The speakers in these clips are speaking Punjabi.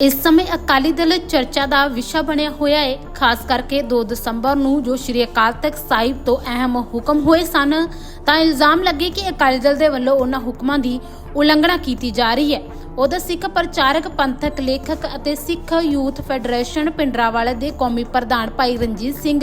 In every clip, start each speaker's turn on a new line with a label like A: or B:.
A: ਇਸ ਸਮੇਂ ਅਕਾਲੀ ਦਲ ਚਰਚਾ ਦਾ ਵਿਸ਼ਾ ਬਣਿਆ ਹੋਇਆ ਹੈ। ਖਾਸ ਕਰਕੇ 2 ਦਸੰਬਰ ਨੂੰ ਜੋ ਸ਼੍ਰੀ ਅਕਾਲ ਤਖਤ ਸਾਹਿਬ ਤੋਂ ਅਹਿਮ ਹੁਕਮ ਹੋਏ ਸਨ, ਤਾਂ ਇਲਜ਼ਾਮ ਲੱਗੇ ਕਿ ਅਕਾਲੀ ਦਲ ਦੇ ਵੱਲੋਂ ਉਹਨਾਂ ਹੁਕਮਾਂ ਦੀ ਉਲੰਘਣਾ ਕੀਤੀ ਜਾ ਰਹੀ ਹੈ। ਉਧਰ ਸਿੱਖ ਪ੍ਰਚਾਰਕ, ਪੰਥਕ ਲੇਖਕ ਅਤੇ ਸਿੱਖ ਯੂਥ ਫੈਡਰੇਸ਼ਨ ਪਿੰਡਰਾਵਾਲੇ ਦੇ ਕੌਮੀ ਪ੍ਰਧਾਨ ਭਾਈ ਰਣਜੀਤ ਸਿੰਘ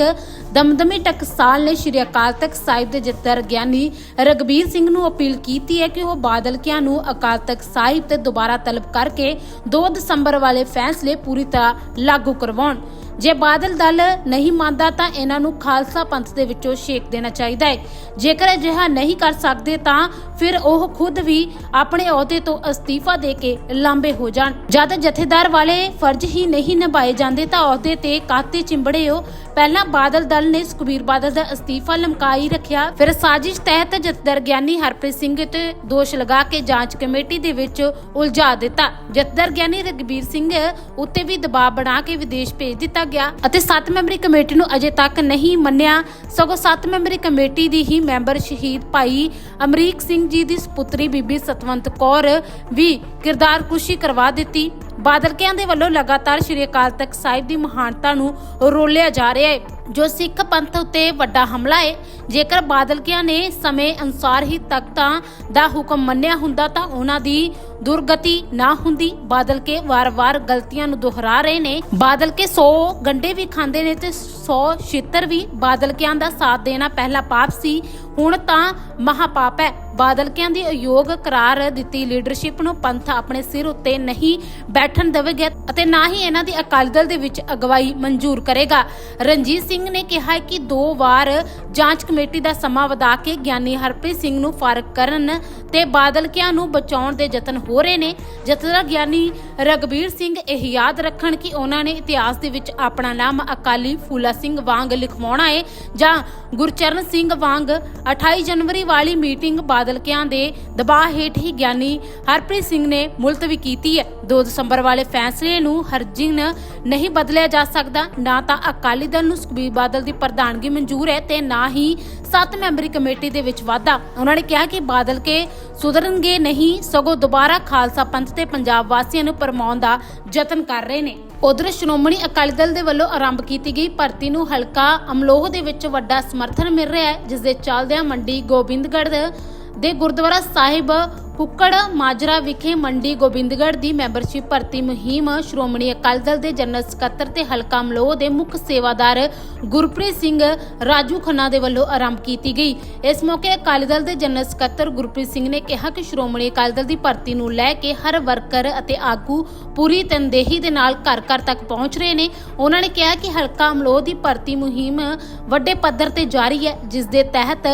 A: ਦਮਦਮੀ ਟਕਸਾਲ ਨੇ ਸ਼੍ਰੀ ਅਕਾਲ ਤਖਤ ਸਾਹਿਬ ਦੇ ਜੱਦਰ ਗਿਆਨੀ ਰਗਬੀਰ ਸਿੰਘ ਨੂੰ ਅਪੀਲ ਕੀਤੀ ਹੈ ਕਿ ਉਹ ਬਾਦਲਕਿਆਂ ਨੂੰ ਅਕਾਲ ਤਖਤ ਸਾਹਿਬ ਤੇ ਦੁਬਾਰਾ ਤਲਬ ਕਰਕੇ 2 ਦਸੰਬਰ ਵਾਲੇ ਫੈਸਲੇ ਪੂਰੀ ਤਰ੍ਹਾਂ ਲਾਗੂ ਕਰਵਾਉਣ। ਜੇ ਬਾਦਲ ਦਲ ਨਹੀਂ ਮੰਨਦਾ ਤਾਂ ਇਹਨਾਂ ਨੂੰ ਖਾਲਸਾ ਪੰਥ ਦੇ ਵਿੱਚੋਂ ਛੇਕ ਦੇਣਾ ਚਾਹੀਦਾ ਹੈ। ਜੇਕਰ ਅਜਿਹਾ ਨਹੀਂ ਕਰ ਸਕਦੇ ਤਾਂ ਫਿਰ ਉਹ ਖੁਦ ਵੀ ਆਪਣੇ ਅਹੁਦੇ ਤੋਂ ਅਸਤੀਫਾ ਦੇ ਕੇ ਲਾਂਬੇ ਹੋ ਜਾਣ। ਜਦ ਜਥੇਦਾਰ ਵਾਲੇ ਫਰਜ਼ ਹੀ ਨਹੀਂ ਨਿਭਾਏ ਜਾਂਦੇ ਤਾਂ ਅਹੁਦੇ ਤੇ ਕਾਤੇ ਚਿੰਬੜੇ ਹੋ ਪਹਿਲਾਂ ਬਾਦਲ ਦਲ ਨੇ ਸੁਖਬੀਰ ਬਾਦਲ ਦਾ ਅਸਤੀਫਾ ਲਮਕਾਈ ਰੱਖਿਆ। ਫਿਰ ਸਾਜ਼ਿਸ਼ ਤਹਿਤ ਜਥੇਦਾਰ ਗਿਆਨੀ ਹਰਪ੍ਰੀਤ ਸਿੰਘ ਤੇ ਦੋਸ਼ ਲਗਾ ਕੇ ਜਾਂਚ ਕਮੇਟੀ ਦੇ ਵਿੱਚ ਉਲਝਾ ਦਿੱਤਾ। ਜਥੇਦਾਰ ਗਿਆਨੀ ਰਗਬੀਰ ਸਿੰਘ ਉੱਤੇ ਵੀ ਦਬਾਅ ਬਣਾ ਕੇ ਵਿਦੇਸ਼ ਭੇਜ ਦਿੱਤਾ ਗਿਆ ਅਤੇ 7 ਮੈਂਬਰੀ ਕਮੇਟੀ ਨੂੰ ਅਜੇ ਤੱਕ ਨਹੀਂ ਮੰਨਿਆ। ਸਗੋਂ 7 ਮੈਂਬਰੀ ਕਮੇਟੀ ਦੀ ਹੀ ਮੈਂਬਰ ਸ਼ਹੀਦ ਭਾਈ ਅਮਰੀਕ ਸਿੰਘ ਜੀ ਦੀ ਸੁਪੁੱਤਰੀ ਬੀਬੀ ਸਤਵੰਤ ਕੌਰ ਵੀ ਕਿਰਦਾਰ ਕੁਸ਼ੀ ਕਰਵਾ ਦਿੱਤੀ। ਬਾਦਲਕਿਆਂ ਦੇ ਵੱਲੋਂ ਲਗਾਤਾਰ ਸ਼੍ਰੀ ਅਕਾਲ ਤਖਤ ਸਾਹਿਬ ਦੀ ਮਹਾਨਤਾ ਨੂੰ ਰੋਲਿਆ ਜਾ ਰਿਹਾ ਹੈ। ਜੋ ਸਿੱਖ ਪੰਥ ਉਤੇ ਵੱਡਾ ਹਮਲਾ ਹੈ ਜੇਕਰ ਬਾਦਲਕਿਆਂ ਨੇ ਸਮੇਂ ਅਨੁਸਾਰ ਹੀ ਤਖਤਾਂ ਦਾ ਹੁਕਮ ਮੰਨਿਆ ਹੁੰਦਾ ਤਾਂ ਉਹਨਾਂ ਦੀ ਦੁਰਗਤੀ ਨਾ ਹੁੰਦੀ। ਬਾਦਲ ਵਾਰ-ਵਾਰ ਗਲਤੀਆਂ ਨੂੰ ਦੁਹਰਾ ਰਹੇ ਨੇ। ਬਾਦਲ ਕੇ 100 ਗੰਡੇ ਵੀ ਖਾਂਦੇ ਨੇ ਤੇ 100 ਛਿੱਤਰ ਵੀ ਬਾਦਲਕਿਆਂ ਦਾ ਸਾਥ ਦੇਣਾ ਪਹਿਲਾ ਪਾਪ ਸੀ। ਹੁਣ ਤਾਂ ਮਹਾਪਾਪ ਹੈ। ਬਾਦਲਕਿਆਂ ਦੀ ਅਯੋਗ ਕਰਾਰ ਦਿੱਤੀ ਲੀਡਰਸ਼ਿਪ ਨੂੰ ਪੰਥ ਆਪਣੇ ਸਿਰ ਉੱਤੇ ਨਹੀਂ ਬੈਠਣ ਦੇਵੇਗਾ ਅਤੇ ਨਾ ਹੀ ਇਹਨਾਂ ਦੀ ਅਕਾਲੀ ਦਲ ਦੇ ਵਿੱਚ ਅਗਵਾਈ ਮਨਜ਼ੂਰ ਕਰੇਗਾ। ਰਣਜੀਤ ਸਿੰਘ ਨੇ ਕਿਹਾ ਕਿ ਦੋ ਵਾਰ ਜਾਂਚ ਕਮੇਟੀ ਦਾ ਸਮਾਂ ਵਧਾ ਕੇ ਗਿਆਨੀ ਹਰਪ੍ਰੀਤ ਸਿੰਘ ਨੂੰ ਫਾਰਗ ਕਰਨ ਤੇ ਬਾਦਲਕਿਆਂ ਨੂੰ ਬਚਾਉਣ ਦੇ ਯਤਨ ਹੋ ਰਹੇ ਨੇ। ਜਥੇਦਾਰ ਗਿਆਨੀ ਰਗਬੀਰ ਸਿੰਘ ਇਹ ਯਾਦ ਰੱਖਣ ਕਿ ਉਹਨਾਂ ਨੇ ਇਤਿਹਾਸ ਦੇ ਵਿੱਚ ਆਪਣਾ ਨਾਮ ਅਕਾਲੀ ਫੂਲਾ ਸਿੰਘ ਵਾਂਗ ਲਿਖਵਾਉਣਾ ਹੈ ਜਾਂ ਗੁਰਚਰਨ ਸਿੰਘ ਵਾਂਗ 28 ਜਨਵਰੀ ਵਾਲੀ ਮੀਟਿੰਗ ਬਾਦਲਕਿਆਂ ਦੇ ਦਬਾਅ ਹੇਠ ਹੀ ਗਿਆਨੀ ਹਰਪ੍ਰੀਤ ਸਿੰਘ ਨੇ ਮੁਲਤਵੀ ਕੀਤੀ ਹੈ। 2 ਦਸੰਬਰ ਵਾਲੇ ਫੈਸਲੇ ਨੂੰ ਹਰਜਿਨ ਨਹੀਂ ਬਦਲਿਆ ਜਾ ਸਕਦਾ, ਨਾ ਤਾਂ ਅਕਾਲੀ ਦਲ ਨੂੰ ਸੁਖਬੀਰ ਬਾਦਲ ਦੀ ਪ੍ਰਧਾਨਗੀ ਮਨਜ਼ੂਰ ਹੈ ਤੇ ਨਾ ਹੀ 7 ਮੈਂਬਰੀ ਕਮੇਟੀ ਦੇ ਵਿੱਚ ਵਾਧਾ। ਉਹਨਾਂ ਨੇ ਕਿਹਾ ਕਿ ਬਾਦਲ ਕੇ ਸੁਧਰਨਗੇ ਨਹੀਂ, ਸਗੋਂ ਦੁਬਾਰਾ ਖਾਲਸਾ ਪੰਥ ਤੇ ਪੰਜਾਬ ਵਾਸੀਆਂ ਨੂੰ ਪਰਮਾਉਣ ਦਾ ਯਤਨ ਕਰ ਰਹੇ ਨੇ। ਉਧਰ ਸ਼੍ਰੋਮਣੀ ਅਕਾਲੀ ਦਲ ਦੇ ਵੱਲੋਂ ਆਰੰਭ ਕੀਤੀ ਗਈ ਭਰਤੀ ਨੂੰ ਹਲਕਾ ਅਮਲੋਹ ਦੇ ਵਿੱਚ ਵੱਡਾ ਸਮਰਥਨ ਮਿਲ ਰਿਹਾ ਹੈ ਜਿਸ ਦੇ ਚੱਲਦਿਆਂ ਮੰਡੀ ਗੋਬਿੰਦਗੜ੍ਹ ਦੇ ਗੁਰਦੁਆਰਾ ਸਾਹਿਬ ਕੁੱਕੜ ਮਾਜਰਾ ਵਿਖੇ ਮੰਡੀ ਗੋਬਿੰਦਗੜ੍ਹ ਦੀ ਮੈਂਬਰਸ਼ਿਪ ਭਰਤੀ ਮੁਹਿੰਮ ਸ਼੍ਰੋਮਣੀ ਅਕਾਲੀ ਦਲ ਦੇ ਜਨਰਲ ਸਕੱਤਰ ਤੇ ਹਲਕਾ ਅਮਲੋਹ ਦੇ ਮੁੱਖ ਸੇਵਾਦਾਰ ਗੁਰਪ੍ਰੀਤ ਸਿੰਘ ਰਾਜੂ ਖੰਨਾ ਦੇ ਵੱਲੋਂ ਆਰੰਭ ਕੀਤੀ ਗਈ। ਇਸ ਮੌਕੇ ਅਕਾਲੀ ਦਲ ਦੇ ਜਨਰਲ ਸਕੱਤਰ ਗੁਰਪ੍ਰੀਤ ਸਿੰਘ ਨੇ ਕਿਹਾ ਕਿ ਸ਼੍ਰੋਮਣੀ ਅਕਾਲੀ ਦਲ ਦੀ ਭਰਤੀ ਨੂੰ ਲੈ ਕੇ ਹਰ ਵਰਕਰ ਅਤੇ ਆਗੂ ਪੂਰੀ ਤਨਦੇਹੀ ਦੇ ਨਾਲ ਘਰ ਘਰ ਤੱਕ ਪਹੁੰਚ ਰਹੇ ਨੇ। ਉਹਨਾਂ ਨੇ ਕਿਹਾ ਕਿ ਹਲਕਾ ਅਮਲੋਹ ਦੀ ਭਰਤੀ ਮੁਹਿੰਮ ਵੱਡੇ ਪੱਧਰ ਤੇ ਜਾਰੀ ਹੈ, ਜਿਸ ਦੇ ਤਹਿਤ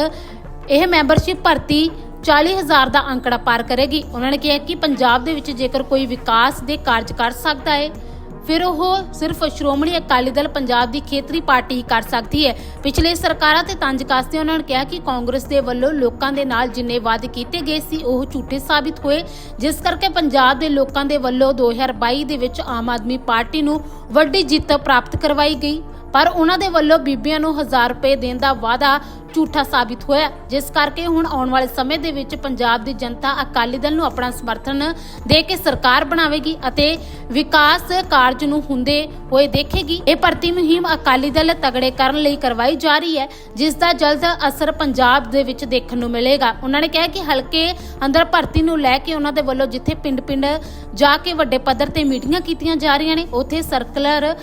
A: ਇਹ ਮੈਂਬਰਸ਼ਿਪ ਭਰਤੀ 40000 ਦਾ ਅੰਕੜਾ ਪਾਰ ਕਰੇਗੀ। ਉਹਨਾਂ ਨੇ ਕਿਹਾ ਕਿ ਪੰਜਾਬ ਦੇ ਵਿੱਚ ਜੇਕਰ ਕੋਈ ਵਿਕਾਸ ਦੇ ਕਾਰਜ ਕਰ ਸਕਦਾ ਹੈ ਫਿਰ ਉਹ ਸਿਰਫ ਸ਼੍ਰੋਮਣੀ ਅਕਾਲੀ ਦਲ ਪੰਜਾਬ ਦੀ ਖੇਤਰੀ ਪਾਰਟੀ ਹੀ ਕਰ ਸਕਦੀ ਹੈ ਪਿਛਲੇ ਸਰਕਾਰਾਂ ਤੇ ਤੰਜ ਕੱਸਦੇ ਉਹਨਾਂ ਨੇ ਕਿਹਾ ਕਿ ਕਾਂਗਰਸ ਦੇ ਵੱਲੋਂ ਲੋਕਾਂ ਦੇ ਨਾਲ ਜਿੰਨੇ ਵਾਅਦੇ ਕੀਤੇ ਗਏ ਸੀ, ਉਹ ਝੂਠੇ ਸਾਬਿਤ ਹੋਏ। ਜਿਸ ਕਰਕੇ ਪੰਜਾਬ ਦੇ ਲੋਕਾਂ ਦੇ ਵੱਲੋਂ 2022 ਦੇ ਵਿੱਚ ਆਮ ਆਦਮੀ ਪਾਰਟੀ ਨੂੰ ਵੱਡੀ ਜਿੱਤ ਪ੍ਰਾਪਤ ਕਰਵਾਈ ਗਈ। ਪਰ ਉਹਨਾਂ ਦੇ ਵੱਲੋਂ ਬੀਬੀਆਂ ਨੂੰ 1000 ਰੁਪਏ ਦੇਣ ਦਾ ਵਾਅਦਾ ਝੂਠਾ ਸਾਬਿਤ ਹੋਇਆ ਜਿਸ ਕਰਕੇ ਹੁਣ ਆਉਣ ਵਾਲੇ ਸਮੇਂ ਦੇ ਵਿੱਚ ਪੰਜਾਬ ਦੀ ਜਨਤਾ ਅਕਾਲੀ ਦਲ ਨੂੰ ਆਪਣਾ ਸਮਰਥਨ ਦੇ ਕੇ ਸਰਕਾਰ ਬਣਾਵੇਗੀ ਅਤੇ ਵਿਕਾਸ ਕਾਰਜ ਨੂੰ ਹੁੰਦੇ ਹੋਏ ਦੇਖੇਗੀ। ਇਹ ਭਰਤੀ ਮੁਹਿੰਮ ਅਕਾਲੀ ਦਲ ਤਗੜੇ ਕਰਨ ਲਈ ਕਰਵਾਈ ਜਾ ਰਹੀ ਹੈ, ਜਿਸ ਦਾ ਜਲਦ ਅਸਰ ਪੰਜਾਬ ਦੇ ਵਿੱਚ ਦੇਖਣ ਨੂੰ ਮਿਲੇਗਾ। ਉਹਨਾਂ ਨੇ ਕਿਹਾ ਕਿ ਹਲਕੇ ਅੰਦਰ ਭਰਤੀ ਨੂੰ ਲੈ ਕੇ ਉਹਨਾਂ ਦੇ ਵੱਲੋਂ ਜਿੱਥੇ ਪਿੰਡ-ਪਿੰਡ ਜਾ ਕੇ ਵੱਡੇ ਪੱਧਰ ਤੇ ਮੀਟਿੰਗਾਂ ਕੀਤੀਆਂ ਜਾ ਰਹੀਆਂ ਨੇ, ਉੱਥੇ ਸਰਕਲਰ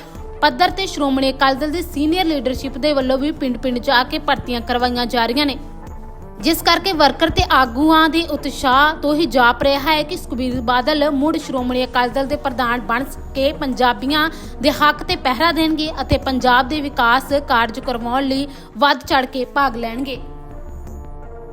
A: ਪੱਧਰ ਤੇ ਸ਼੍ਰੋਮਣੀ ਅਕਾਲੀ ਦਲ ਦੀ ਸੀਨੀਅਰ ਲੀਡਰਸ਼ਿਪ ਦੇ ਵੱਲੋਂ ਵੀ ਪਿੰਡ-ਪਿੰਡ ਜਾ ਕੇ ਭਰਤੀਆਂ ਕਰਵਾਈਆਂ ਜਾ ਰਹੀਆਂ ਨੇ। ਜਿਸ ਕਰਕੇ ਵਰਕਰ ਤੇ ਆਗੂਆਂ ਦੇ ਉਤਸ਼ਾਹ ਤੋਂ ਹੀ ਜਾਪ ਰਿਹਾ ਹੈ ਕਿ ਸੁਖਬੀਰ ਬਾਦਲ ਮੁੜ ਸ਼੍ਰੋਮਣੀ ਅਕਾਲੀ ਦਲ ਦੇ ਪ੍ਰਧਾਨ ਬਣ ਕੇ ਪੰਜਾਬੀਆਂ ਦੇ ਹੱਕ ਤੇ ਪਹਿਰਾ ਦੇਣਗੇ ਅਤੇ ਪੰਜਾਬ ਦੇ ਵਿਕਾਸ ਕਾਰਜ ਕਰਵਾਉਣ ਲਈ ਵੱਧ ਚੜ ਕੇ ਭਾਗ ਲੈਣਗੇ।